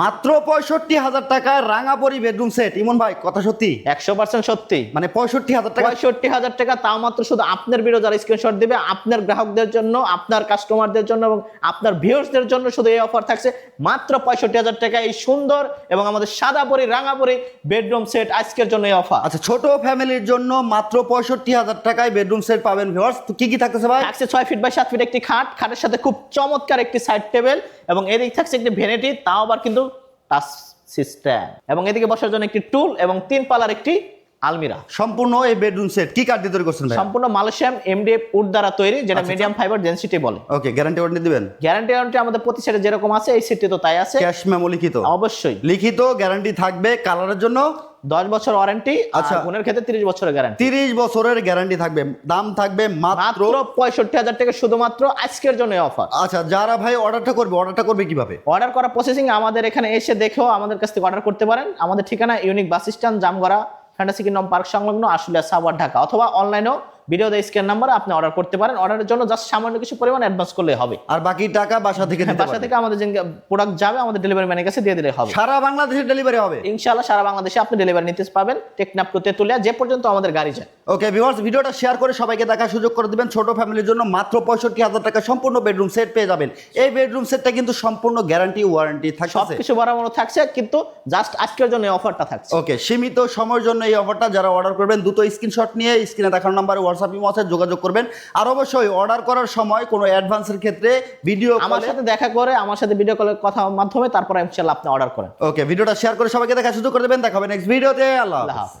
মাত্র পঁয়ষট্টি হাজার টাকায় রাঙাপরি বেডরুম সেট ইমন ভাই কথা সত্যি? একশো পার্সেন্ট সত্যি। মানে পঁয়ষট্টি হাজার টাকা পঁয়ষট্টি হাজার টাকা তাও মাত্র শুধু আপনার ভিডিও যারা স্ক্রিনশট দিবে আপনার গ্রাহকদের জন্য আপনার কাস্টমারদের জন্য এবং আপনার ভিউয়ার্সদের জন্য শুধু এই অফার থাকছে। মাত্র পঁয়ষট্টি হাজার টাকা এই সুন্দর এবং আমাদের সাদা পরি রাঙা পরি বেডরুম সেট আজকের জন্য এই অফার আচ্ছা ছোট ফ্যামিলির জন্য মাত্র পঁয়ষট্টি হাজার টাকায় বেডরুম সেট পাবেন ভিউয়ার্স তো কি কি থাকতেছে ভাই? থাকছে ছয় ফিট বাই সাত ফিট একটি খাট। খাটের সাথে খুব চমৎকার একটি সাইড টেবিল এবং এদিক থাকছে একটি ভ্যানিটি তাও আবার কিন্তু টাচ সিস্টেম। এবং এদিকে বসার জন্য একটি টুল এবং তিন পালার একটি আলমিরা। সম্পূর্ণ এই বেডরুম সেট কি কাঠ দিয়ে তৈরি করছেন ভাই? সম্পূর্ণ মালয়েশিয়াম এমডিএফ উড দ্বারা তৈরি যেটা মিডিয়াম ফাইবার ডেন্সিটি বলে। ওকে গ্যারান্টি ওয়ারেন্টি দিবেন? গ্যারান্টি ওয়ারেন্টি আমাদের প্রতি সেটে যেরকম আছে এই সেটটি তো তাই আছে। ক্যাশ মেমো লিখিত? অবশ্যই। লিখিত গ্যারান্টি থাকবে কালারের জন্য। দশ বছর ওয়ারেন্টি আচ্ছা। ফোনের ক্ষেত্রে তিরিশ বছরের গ্যারান্টি তিরিশ বছরের গ্যারান্টি থাকবে। দাম থাকবে মাত্র পঁয়ষট্টি হাজার টাকা শুধুমাত্র আজকের জন্য অফার আচ্ছা যারা ভাই অর্ডারটা করবে অর্ডারটা করবে কীভাবে? অর্ডার করা প্রসেসিং আমাদের এখানে এসে দেখেও আমাদের কাছ থেকে অর্ডার করতে পারেন। আমাদের ঠিকানা unique bus stand Jamgara fantasy kingdom park সংলগ্ন আসলে সাবার ঢাকা। অথবা অনলাইনেও ভিডিও দেয় স্ক্যান নাম্বারে আপনি অর্ডার করতে পারেন। অর্ডারের জন্য জাস্ট সামান্য কিছু পরিমাণ অ্যাডভান্স করলে হবে। আর বাকি টাকা বাসা থেকে দিতে বাসা থেকে আমাদের যে প্রোডাক্ট যাবে আমাদের ডেলিভারি ম্যানের কাছে দিয়ে দিলে হবে। সারা বাংলাদেশে ডেলিভারি হবে। ইনশাআল্লাহ সারা বাংলাদেশে আপনি ডেলিভারি নিতে পাবেন টেকনাপ টু তেতুলিয়া যে পর্যন্ত আমাদের গাড়ি যায়। ওকে ভিউয়ার্স ভিডিওটা শেয়ার করে সবাইকে দেখার সুযোগ করে দিবেন। ছোট ফ্যামিলির জন্য মাত্র পঁয়ষট্টি হাজার টাকা সম্পূর্ণ বেডরুম সেট পেয়ে যাবেন। এই বেডরুম সেটটা কিন্তু সম্পূর্ণ গ্যারান্টি ওয়ারেন্টি থাকছে সবকিছু বরাবর থাকছে কিন্তু জাস্ট আজকের জন্য এই অফারটা থাকছে। ওকে সীমিত সময়ের জন্য এই অফারটা যারা অর্ডার করবেন দ্রুত স্ক্রিনশট নিয়ে স্ক্রিনে দেখানো নাম্বারে হোয়াটসঅ্যাপ ইমো আছে যোগাযোগ করবেন। আর অবশ্যই অর্ডার করার সময় কোনো অ্যাডভান্সের ক্ষেত্রে ভিডিও আমার সাথে দেখা করে আমার সাথে ভিডিও কলের কথা মাধ্যমে তারপরে ইনশাআল্লাহ আপনি অর্ডার করেন। ওকে ভিডিওটা শেয়ার করে সবাইকে দেখা সুযোগ করে দেবেন। দেখা হবে নেক্সট ভিডিওতে আল্লাহ। হাফেজ।